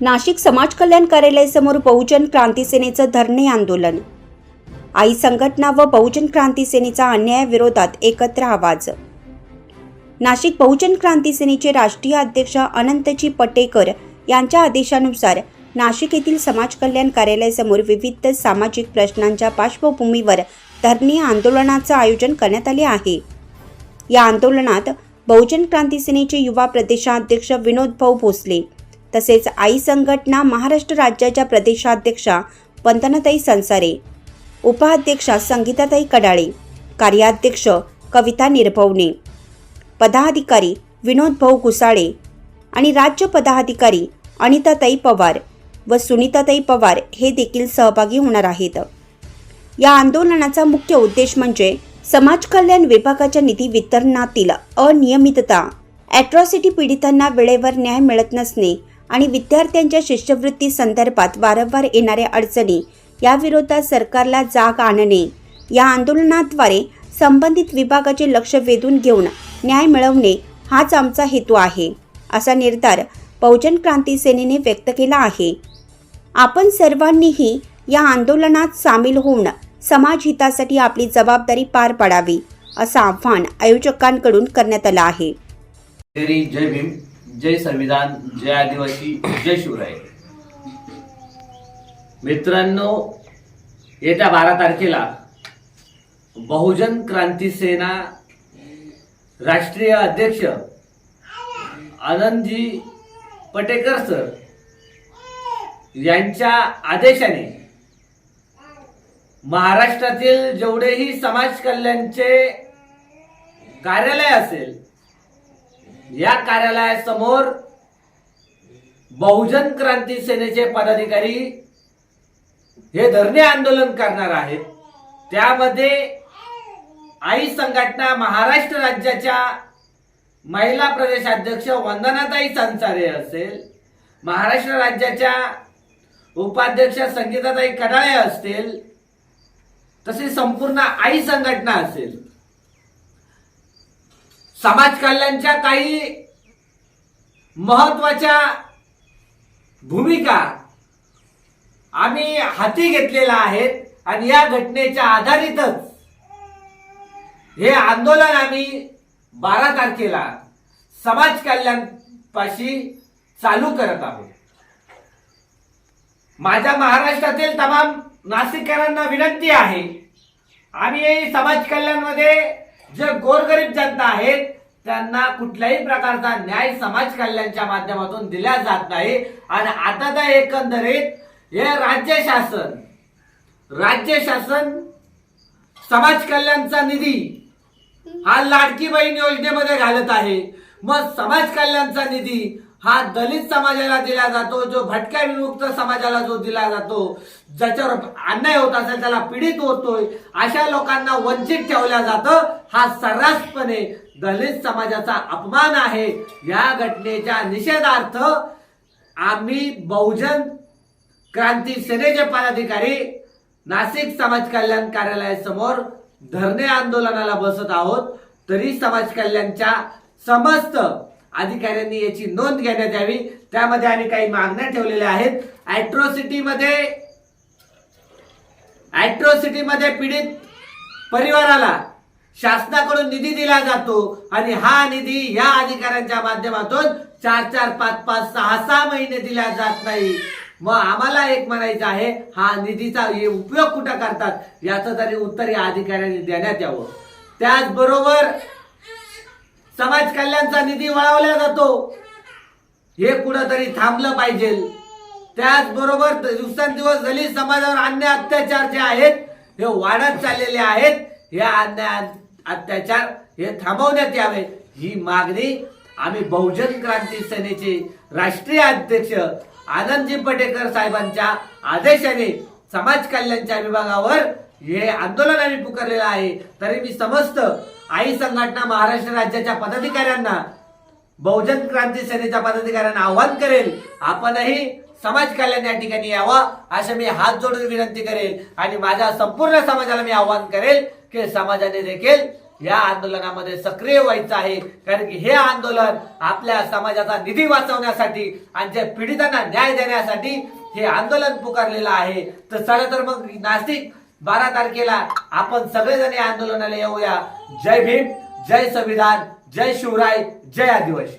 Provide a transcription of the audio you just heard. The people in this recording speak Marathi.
नाशिक समाज कल्याण कार्यालयासमोर बहुजन क्रांती सेनेचं धरणे आंदोलन. आई संघटना व बहुजन क्रांती सेनेचा अन्यायाविरोधात एकत्र आवाज. नाशिक बहुजन क्रांती सेनेचे राष्ट्रीय अध्यक्ष अनंतजी पटेकर यांच्या आदेशानुसार नाशिक येथील समाज कल्याण कार्यालयासमोर विविध सामाजिक प्रश्नांच्या पार्श्वभूमीवर धरणे आंदोलनाचं आयोजन करण्यात आले आहे. या आंदोलनात बहुजन क्रांती सेनेचे युवा प्रदेशाध्यक्ष विनोद भाऊ भोसले तसेच आई संघटना महाराष्ट्र राज्याच्या प्रदेशाध्यक्षा वंदनाताई संसारे उपाध्यक्षा संगीताताई कडाळे कार्याध्यक्ष कविता निर्भवणे पदाधिकारी विनोद भाऊ घुसाळे आणि राज्य पदाधिकारी अनिताताई पवार व सुनीताताई पवार हे देखील सहभागी होणार आहेत. या आंदोलनाचा मुख्य उद्देश म्हणजे समाज कल्याण विभागाच्या निधी वितरणातील अनियमितता ॲट्रॉसिटी पीडितांना वेळेवर न्याय मिळत नसणे आणि विद्यार्थ्यांच्या शिष्यवृत्ती संदर्भात वारंवार येणाऱ्या अडचणी याविरोधात सरकारला जाग आणणे. या आंदोलनाद्वारे संबंधित विभागाचे लक्ष वेधून घेऊन न्याय मिळवणे हाच आमचा हेतू आहे असा निर्धार बहुजन क्रांती सेनेने व्यक्त केला आहे. आपण सर्वांनीही या आंदोलनात सामील होऊन समाज हितासाठी आपली जबाबदारी पार पाडावी असं आव्हान आयोजकांकडून करण्यात आलं आहे. जय भीम. जय संविधान जय आदिवासी जय शिवराय. मित्रांनो येत्या बारा तारखेला बहुजन क्रांती सेना राष्ट्रीय अध्यक्ष आनंदजी पटेकर सर यांच्या आदेशाने महाराष्ट्रातील जेवढेही समाज कल्याणचे कार्यालय असेल या कार्यालयासमोर बहुजन क्रांती सेनेचे पदाधिकारी हे धरणे आंदोलन करणार आहेत. त्यामध्ये आई संघटना महाराष्ट्र राज्याच्या महिला प्रदेशाध्यक्ष वंदनाताई संसारे असेल महाराष्ट्र राज्याच्या उपाध्यक्ष संगीताताई कडाळे असतील तसे संपूर्ण आई संघटना असेल. समाज कल्याणच्या काही महत्त्वाच्या भूमिका आम्ही हाती घेतलेल्या आहेत आणि या घटनेच्या आधारितच हे आंदोलन आम्ही बारा तारखेला समाज कल्याण पाशी चालू करत आहोत. माझ्या महाराष्ट्रातील तमाम नाशिककरांना विनंती आहे आम्ही समाज कल्याणमध्ये जे गोरगरीब जनता आहेत त्यांना कुठल्याही प्रकारचा न्याय समाज कल्याणच्या माध्यमातून दिला जात नाही. आणि आता तर एकंदरीत हे राज्य शासन राज्य शासन समाज कल्याणचा निधी हा लाडकी बहीण योजनेमध्ये घालत आहे. मग समाज कल्याणचा निधी हा दलित समाजाला दिला जातो जो भटक्या विमुक्त समाजाला जो दिला जातो ज्याच्यावर अन्याय होत असेल त्याला पीडित होतोय अशा लोकांना वंचित ठेवल्या जातं हा सर्रासपणे दलित समाजाचा अपमान आहे. या घटनेच्या निषेधार्थ आम्ही बहुजन क्रांती सेनेचे पदाधिकारी नाशिक समाज कल्याण कार्यालयासमोर धरणे आंदोलनाला बसत आहोत. तरी समाज कल्याणच्या समस्त अधिकाऱ्यांनी याची नोंद घेण्यात यावी. त्यामध्ये आम्ही काही मागण्या ठेवलेल्या आहेत. अॅट्रॉसिटी मध्ये मध्ये पीडित परिवाराला शासनाकडून निधी दिला जातो आणि हा निधी या अधिकाऱ्यांच्या माध्यमातून चार चार पाच पाच सहा सहा महिने दिला जात नाही. मग आम्हाला एक म्हणायचं आहे हा निधीचा हे उपयोग कुठं करतात? याचं तरी उत्तर या अधिकाऱ्यांनी देण्यात यावं. त्याचबरोबर समाज कल्याणचा निधी वळवला जातो. हे कुठंतरी थांबलं पाहिजे. त्याचबरोबर दिवसेंदिवस दलित समाजावर अन्य अत्याचार जे आहेत हे वाढत चाललेले आहेत हे अन्य अत्याचार हे थांबवण्यात यावे. ही मागणी आम्ही बहुजन क्रांती सेनेचे राष्ट्रीय अध्यक्ष आनंदजी पटेकर साहेबांच्या आदेशाने समाज कल्याणच्या विभागावर हे आंदोलन आम्ही पुकारलेलं आहे. तरी मी समस्त आई संघटना महाराष्ट्र राज्याच्या पदाधिकाऱ्यांना बहुजन क्रांती सेनेच्या पदाधिकाऱ्यांना आव्हान करेल आपणही समाज कल्याण या ठिकाणी यावं अशा मी हात जोडून विनंती करेल आणि माझ्या संपूर्ण समाजाला मी आव्हान करेल की समाजाने देखील या आंदोलनामध्ये सक्रिय व्हायचं आहे. कारण की हे आंदोलन आपल्या समाजाचा निधी वाचवण्यासाठी आणि ज्या पीडितांना न्याय देण्यासाठी हे आंदोलन पुकारलेलं आहे. तर चला तर मग नाशिक बारा तारखेला आपण सगळेजण या आंदोलनाला येऊया. जय भीम जय संविधान जय शिवराय जय आदिवासी.